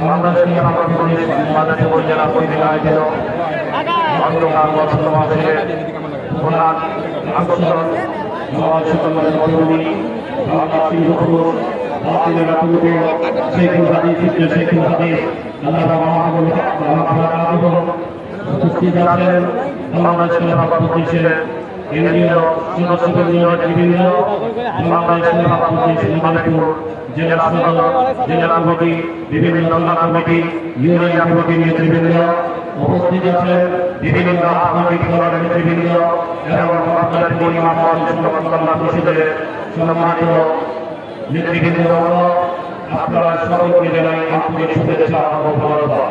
বাংলাদেশ জনগণ পল্লী মাদারী উপজেলা কর্তৃক আয়োজিত অন্ধকার বসন্ত হাদিস আল্লাহ উপস্থিত আছেন বাংলাদেশ জনগণ পরিষদের কেন্দ্রীয় সদস্যবৃন্দ বিভিন্ন বাংলাদেশ পরিষদ মাদারীপুর জেলা সদর, জেলা কমিটি, বিভিন্ন কমিটি, ইউনিয়ন কমিটি নেতৃবৃন্দ উপস্থিত আছেন। বিভিন্ন রাজনৈতিক দলের নেতৃবৃন্দ এবং আপনাদের পরিমাণ বাংলা পরিষদের সম্মানিত নেতৃবৃন্দ আপনারা সকলকে জানাই আন্তরিক শুভেচ্ছা ও অভিনন্দন।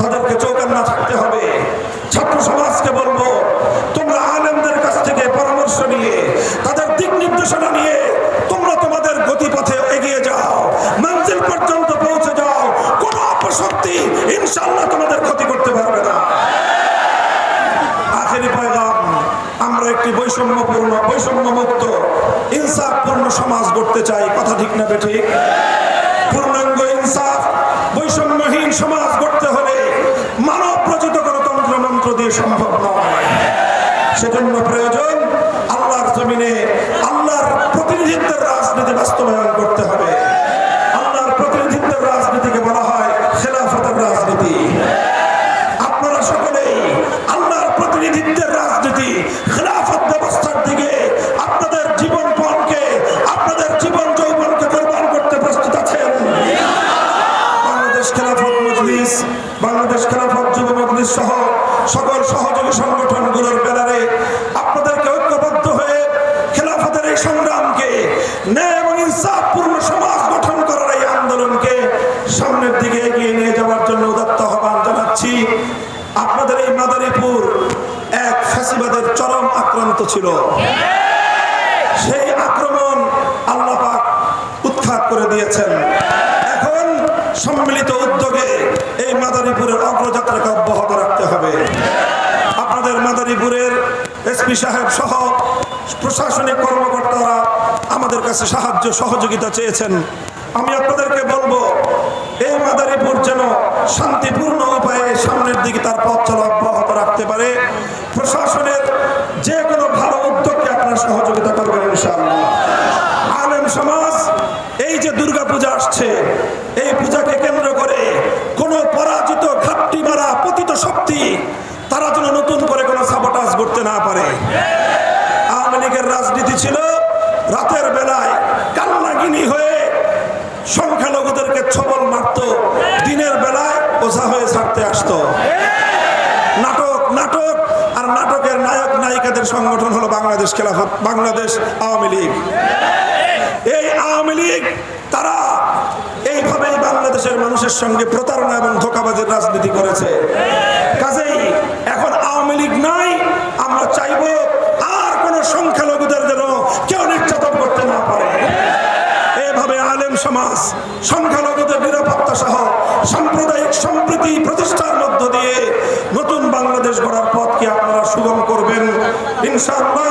তাদেরকে চৌকান্না থাকতে হবে। ছাত্র সমাজকে বলব, তোমরা কাছ থেকে পরামর্শ নিয়ে, তাদের দিক নির্দেশনা নিয়ে, তোমরা তোমাদের গতিপথে এগিয়ে যাও। মঞ্জিল পর্যন্ত পৌঁছে যাও। অপশক্তি ইনশাল্লাহ তোমাদের ক্ষতি করতে পারবে না। আখেরি পয়গাম, আমরা একটি বৈষম্যপূর্ণ, বৈষম্যমুক্ত, ইনসাফপূর্ণ সমাজ গড়তে চাই। কথা ঠিক না বেঠিক পূর্ণাঙ্গ সমাজ গড়তে হলে মানব রচিত গণতন্ত্র মন্ত্র দিয়ে সম্ভব নয়। সেজন্য প্রয়োজন আল্লাহর সামনের দিকে এগিয়ে নিয়ে যাওয়ার জন্য উদাত্ত আহ্বান জানাচ্ছি। আপনাদের এই মাদারীপুর এক ফ্যাসিবাদের চরম আক্রান্ত ছিল। সেই আক্রমণ আল্লাহ পাক উৎখাত করে দিয়েছেন। এখন সম্মিলিত উদ্যোগে এই মাদারীপুরের অগ্রযাত্রাকে অব্যাহত রাখতে হবে। আপনাদের মাদারীপুরের এসপি সাহেব সহ প্রশাসনিক কর্মকর্তারা আমাদের কাছে সাহায্য সহযোগিতা চেয়েছেন। আমি আপনাদেরকে বলব এই মাদারীপুর যেন শান্তিপূর্ণ উপায়ে সামনের দিকে তার পথ চলা অব্যাহত রাখতে পারে। প্রশাসনের যে কোনো ভালো উদ্যোগকে আপনারা সহযোগিতা করবেন ইনশাআল্লাহ। আলেম সমাজ, এই যে দুর্গা পূজা আসছে, এই পূজাকে কেন্দ্র করে কোনো পরাজিত ঘাটতি মারা পতিত শক্তি, তারা যেন নতুন করে কোনো সাবোটাজ করতে না পারে। আওয়ামী লীগের রাজনীতি ছিল, রাতের বেলায় কান্নাগিনী হয়ে সংখ্যালঘুদেরকে সংগঠন হলো বাংলাদেশ খেলাফত, বাংলাদেশ আওয়ামী লীগ। এই আওয়ামী লীগ, তারা এইভাবেই বাংলাদেশের মানুষের সঙ্গে প্রতারণা এবং ধোকাবাজের রাজনীতি করেছে। কাজেই এখন আওয়ামী লীগ নাই, আমরা চাইব আর কোন সংখ্যালঘুদের যেন কেউ নির্যাতন করতে না পারে। এভাবে আলেম সমাজ, সংখ্যালঘুদের নিরাপত্তা সহ সাম্প্রদায়িক সম্প্রীতি প্রতিষ্ঠার মধ্য দিয়ে ইনশাআল্লাহ।